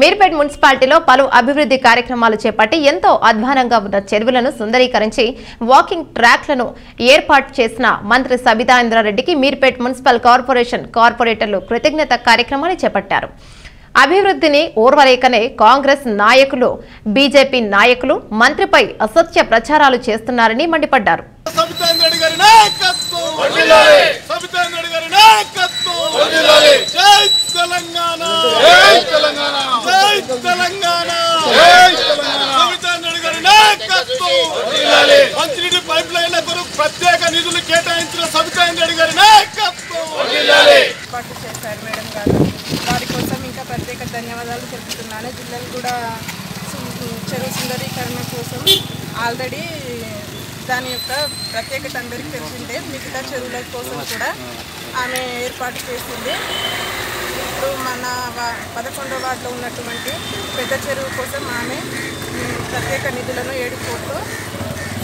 మీర్పేట్ మున్సిపాలిటీలో పలు అభివృద్ధి కార్యక్రమాలు చేపట్టి ఎంతో అధ్వానంగా ఉన్న చెరువులను సుందరీకరించి వాకింగ్ ట్రాక్లను ఏర్పాటు చేసిన మంత్రి సబితా ఇంద్రారెడ్డికి మీర్పేట్ మున్సిపల్ కార్పొరేషన్ కార్పొరేటర్లు కృతజ్ఞత కార్యక్రమాన్ని చేపట్టారు. అభివృద్ధిని ఓర్వలేకనే కాంగ్రెస్ నాయకులు బీజేపీ నాయకులు మంత్రిపై అసత్య ప్రచారాలు చేస్తున్నారని మండిపడ్డారు. సబితాంద్రెడ్డి గారి నాయకత్వం! కేటాయించిన గారి నాయకత్వం. ఏర్పాటు చేశారు మేడం గారు. వారి కోసం ఇంకా ప్రత్యేక ధన్యవాదాలు తెలుపుతున్నాను. జిల్లాలు కూడా చెరువు సుందరీకరణ కోసం ఆల్రెడీ దాని యొక్క ప్రత్యేకత అందరికీ తెలిసిందే. మిగతా చెరువుల కోసం కూడా ఆమె ఏర్పాటు చేసింది. ఇప్పుడు మన వా- పదకొండవ వార్డులో ఉన్నటువంటి పెద్ద చెరువు కోసం ఆమె ప్రత్యేక నిధులను ఏడు కోట్లు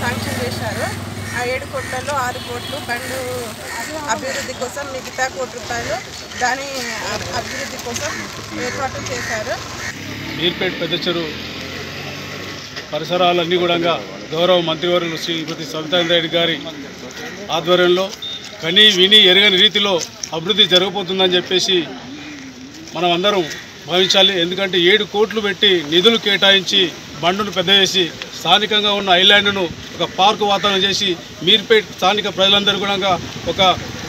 శాంక్షన్ చేశారు. ఆ ఏడు కోట్లలో ఆరు కోట్లు బండు అభివృద్ధి కోసం మిగతా కోటి రూపాయలు దాని అభివృద్ధి కోసం ఏర్పాటు చేశారు. మీర్పేట్ పెద్ద చెరువు పరిసరాలన్నీ కూడా గౌరవ మంత్రివర్యులు శ్రీమతి సవితాంద్రెడ్డి గారి ఆధ్వర్యంలో కని విని ఎరగని రీతిలో అభివృద్ధి జరగబోతుందని చెప్పేసి మనం అందరం భావించాలి. ఎందుకంటే ఏడు కోట్లు పెట్టి నిధులు కేటాయించి బండును పెద్ద చేసి స్థానికంగా ఉన్న ఐలాండ్ను ఒక పార్కు వాతావరణం చేసి మీర్పేట్ స్థానిక ప్రజలందరూ కూడా ఒక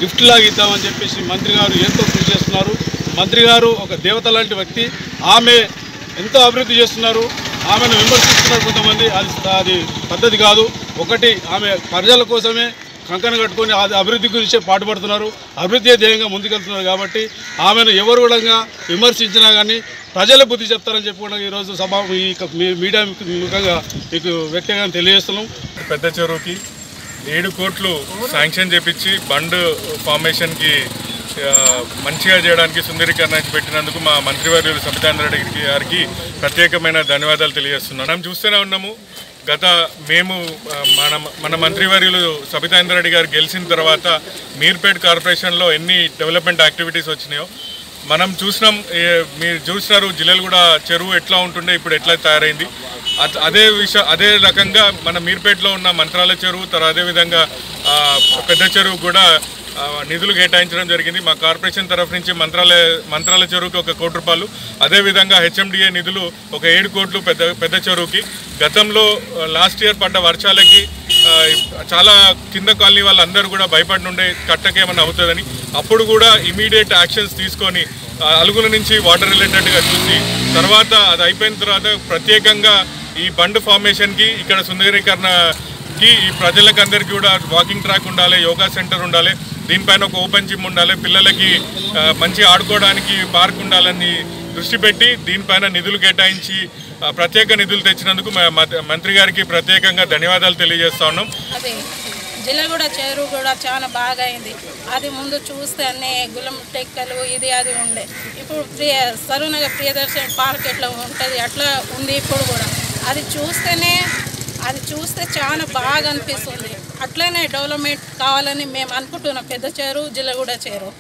గిఫ్ట్ లాగా ఇద్దామని చెప్పేసి మంత్రి గారు ఎంతో కృషి చేస్తున్నారు. మంత్రి గారు ఒక దేవత లాంటి వ్యక్తి. ఆమె ఎంతో అభివృద్ధి చేస్తున్నారు. ఆమెను విమర్శిస్తున్నారు కొంతమంది. అది అది పద్ధతి కాదు. ఒకటి ఆమె ప్రజల కోసమే కంకణ కట్టుకొని అది అభివృద్ధి గురించే పాటుపడుతున్నారు. అభివృద్ధి ధ్యేయంగా ముందుకెళ్తున్నారు కాబట్టి ఆమెను ఎవరు కూడా విమర్శించినా కానీ ప్రజల బుద్ధి చెప్తారని చెప్పి కూడా ఈరోజు సభ ఈ మీ- మీడియా ముఖంగా మీకు వ్యక్తిగా తెలియజేస్తున్నాం. పెద్ద చెరువుకి ఏడు కోట్లు శాంక్షన్ చేపించి బండ్ ఫార్మేషన్కి మంచిగా చేయడానికి సుందరీకరణ పెట్టినందుకు మా మంత్రివర్యులు సబితాంద్రెడ్డి గారికి ప్రత్యేకమైన ధన్యవాదాలు తెలియజేస్తున్నాను. మనం చూస్తూనే ఉన్నాము. గత మేము మన మన మంత్రివర్యులు సబితాంద్రెడ్డి గారు గెలిచిన తర్వాత మీర్పేట్ కార్పొరేషన్లో ఎన్ని డెవలప్మెంట్ యాక్టివిటీస్ వచ్చినాయో మనం చూసినాం మీరు చూసినారు జిల్లాలు కూడా చెరువు ఎట్లా ఉంటుండే ఇప్పుడు ఎట్లా తయారైంది. అదే విష అదే రకంగా మన మీర్పేటలో ఉన్న మంత్రాల చెరువు తర్వాత అదేవిధంగా పెద్ద చెరువు కూడా నిధులు కేటాయించడం జరిగింది. మా కార్పొరేషన్ తరఫు నుంచి మంత్రాలయ మంత్రాల చెరువుకి ఒక కోటి రూపాయలు. అదేవిధంగా హెచ్ఎండిఏ నిధులు ఒక ఏడు కోట్లు పెద్ద పెద్ద చెరువుకి. గతంలో లాస్ట్ ఇయర్ పడ్డ వర్షాలకి చాలా కింద కాలనీ వాళ్ళందరూ కూడా భయపడి ఉండే కట్టకేమన్నా అవుతుందని. అప్పుడు కూడా ఇమీడియట్ యాక్షన్స్ తీసుకొని అలుగుల నుంచి వాటర్ రిలేటెడ్గా చూసి తర్వాత అది అయిపోయిన తర్వాత ప్రత్యేకంగా ఈ బండ్ ఫార్మేషన్కి ఇక్కడ సుందరీకరణకి ఈ ప్రజలకు అందరికీ కూడా వాకింగ్ ట్రాక్ ఉండాలి యోగా సెంటర్ ఉండాలి. దీనిపైన ఒక ఓపెన్ జిమ్ ఉండాలి. పిల్లలకి మంచి మంచిగా ఆడుకోవడానికి పార్క్ ఉండాలని దృష్టి పెట్టి దీనిపైన నిధులు కేటాయించి ప్రత్యేక నిధులు తెచ్చినందుకు మంత్రి గారికి ప్రత్యేకంగా ధన్యవాదాలు తెలియజేస్తా ఉన్నాం. అది చేరు కూడా కూడా చాలా బాగా అయింది. అది ముందు చూస్తే అన్ని గులం టెక్కలు ఇది అది ఉండే. ఇప్పుడు ప్రియ సరునగర్ ప్రియదర్శన పార్క్ ఎట్లా ఉంటుంది అట్లా ఉంది ఇప్పుడు కూడా. అది చూస్తేనే అది చూస్తే చాలా బాగా అనిపిస్తుంది. అట్లనే డెవలప్మెంట్ కావాలని మేము అనుకుంటున్నాం. పెద్ద చేరు జిల్లగూడ చేరు.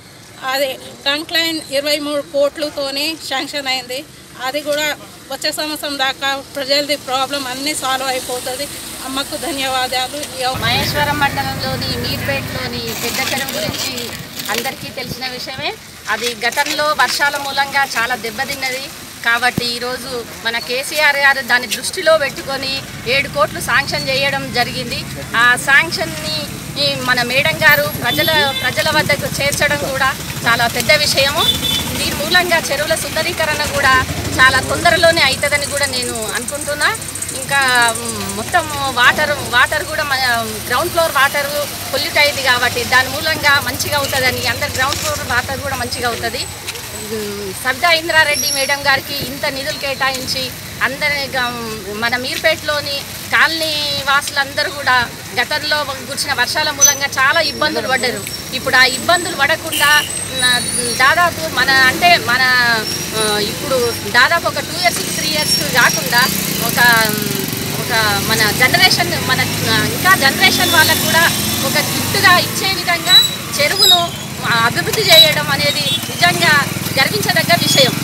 అది కంక్లైన్ ఇరవై మూడు కోట్లతోని శాంక్షన్ అయింది. అది కూడా వచ్చే సంవత్సరం దాకా ప్రజలది ప్రాబ్లం అన్నీ సాల్వ్ అయిపోతుంది. అమ్మకు ధన్యవాదాలు. మహేశ్వరం మండలంలోని మీర్పేటలోని పెద్ద చెరువు గురించి అందరికీ తెలిసిన విషయమే. అది గతంలో వర్షాల మూలంగా చాలా దెబ్బతిన్నది. కాబట్టి ఈరోజు మన కేసీఆర్ గారు దాన్ని దృష్టిలో పెట్టుకొని ఏడు కోట్లు శాంక్షన్ చేయడం జరిగింది. ఆ శాంక్షన్ని మన మేడం గారు ప్రజల ప్రజల వద్దకు చేర్చడం కూడా చాలా పెద్ద విషయము. దీని మూలంగా చెరువుల సుందరీకరణ కూడా చాలా తొందరలోనే అవుతుందని కూడా నేను అనుకుంటున్నా. ఇంకా మొత్తం వాటర్ వాటర్ కూడా మన గ్రౌండ్ ఫ్లోర్ వాటర్ పొల్యూట్ అయింది కాబట్టి దాని మూలంగా మంచిగా అవుతుందని అందరు గ్రౌండ్ ఫ్లోర్ వాటర్ కూడా మంచిగా అవుతుంది. సబితా ఇంద్రారెడ్డి మేడం గారికి ఇంత నిధులు కేటాయించి అందరి మన మీర్పేటలోని కాలనీ వాసులందరూ కూడా గతంలో కురిసిన వర్షాల మూలంగా చాలా ఇబ్బందులు పడ్డారు. ఇప్పుడు ఆ ఇబ్బందులు పడకుండా దాదాపు మన అంటే మన ఇప్పుడు దాదాపు ఒక టూ ఇయర్స్ త్రీ ఇయర్స్ కాకుండా ఒక ఒక మన జనరేషన్ మన ఇంకా జనరేషన్ వాళ్ళకు కూడా ఒక గిఫ్ట్గా ఇచ్చే విధంగా చెరువును అభివృద్ధి చేయడం అనేది నిజంగా గర్వించదగ్గ విషయం.